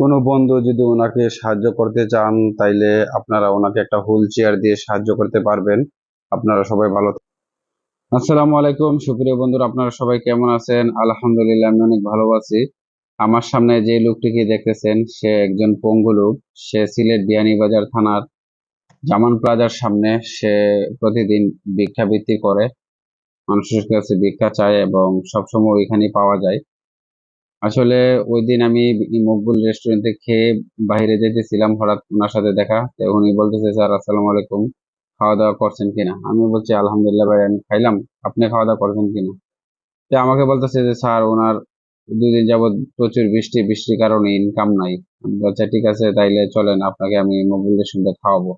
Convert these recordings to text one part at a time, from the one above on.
কোনো বন্ধু যদি ওনাকে সাহায্য করতে চান, তাইলে আপনারা ওনাকে একটা হুইল চেয়ার দিয়ে সাহায্য করতে পারবেন। আপনারা সবাই ভালো আসসালামু আলাইকুম। সুপ্রিয় বন্ধুরা, আপনারা সবাই কেমন আছেন? আলহামদুলিল্লাহ, আমি অনেক ভালো আছি। আমার সামনে যে লোকটিকে দেখতেছেন, সে একজন পঙ্গু লোক সে সিলেট বিয়ানীবাজার থানার জামান প্লাজার সামনে। সে প্রতিদিন ভিক্ষাবৃত্তি করে। মানুষের কাছে ভিক্ষা চায় এবং সবসময় ওইখানেই পাওয়া যায়। আসলে ওই দিন আমি মকবুল রেস্টুরেন্টে খেয়ে বাইরে যেতেছিলাম, হঠাৎ ওনার সাথে দেখা। তো উনি বলতেছে, স্যার, আসসালামু আলাইকুম। খাওয়া দাওয়া করছেন কিনা? আমি বলছি, আলহামদুলিল্লাহ ভাই, আমি খাইলাম। আপনি খাওয়া দাওয়া করছেন কিনা? তো আমাকে বলতেছে যে, স্যার, ওনার দুদিন যাবৎ প্রচুর বৃষ্টি, বৃষ্টির কারণে ইনকাম নাই। আমি বলছি, ঠিক আছে, তাইলে চলেন, আপনাকে আমি মকবুল রেস্টুরেন্টে খাওয়াবো।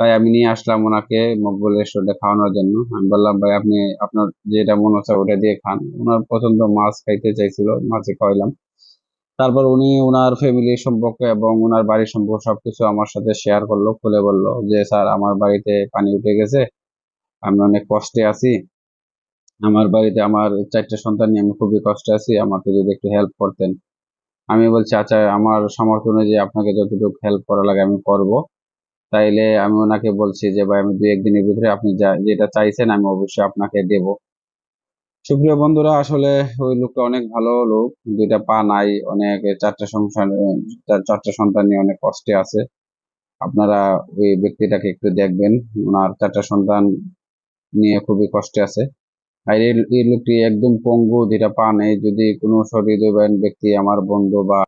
তাই আমি নিয়ে আসলাম ওনাকে মকবুল খাওয়ানোর জন্য। আমি বললাম, ভাই, আপনি আপনার যেটা মনে হচ্ছে ওটা দিয়ে খান। ওনার পছন্দ মাছ খাইতে চাইছিল মাছে খাওয়াইলাম। তারপর উনি ওনার ফ্যামিলি সম্পর্কে এবং ওনার বাড়ির সম্পর্কে সবকিছু আমার সাথে শেয়ার করল, খুলে বলল যে, স্যার, আমার বাড়িতে পানি উঠে গেছে, আমি অনেক কষ্টে আছি। আমার বাড়িতে আমার চারটে সন্তান নিয়ে আমি খুবই কষ্টে আছি, আমাকে যদি একটু হেল্প করতেন। আমি বলছি আচ্ছা আমার সামর্থ্য অনুযায়ী আপনাকে যতটুকু হেল্প করা লাগে আমি করব। তাইলে আমি ওনাকে বলছি যে, ভাই, আমি দুই একদিনের ভিতরে আপনি যেটা চাইছেন, আমি অবশ্যই আপনাকে দেব। সুপ্রিয় বন্ধুরা, আসলে ওই লোকটা অনেক ভালো লোক। দুইটা পা নাই, অনেক চারটা সংসার চারটা সন্তান নিয়ে অনেক কষ্টে আছে। আপনারা ওই ব্যক্তিটাকে একটু দেখবেন। ওনার চারটা সন্তান নিয়ে খুবই কষ্টে আছে। আর এই লোকটি একদম পঙ্গু যেটা পা নেই। যদি কোনো সহৃদয়বান ব্যক্তি, আমার বন্ধু বা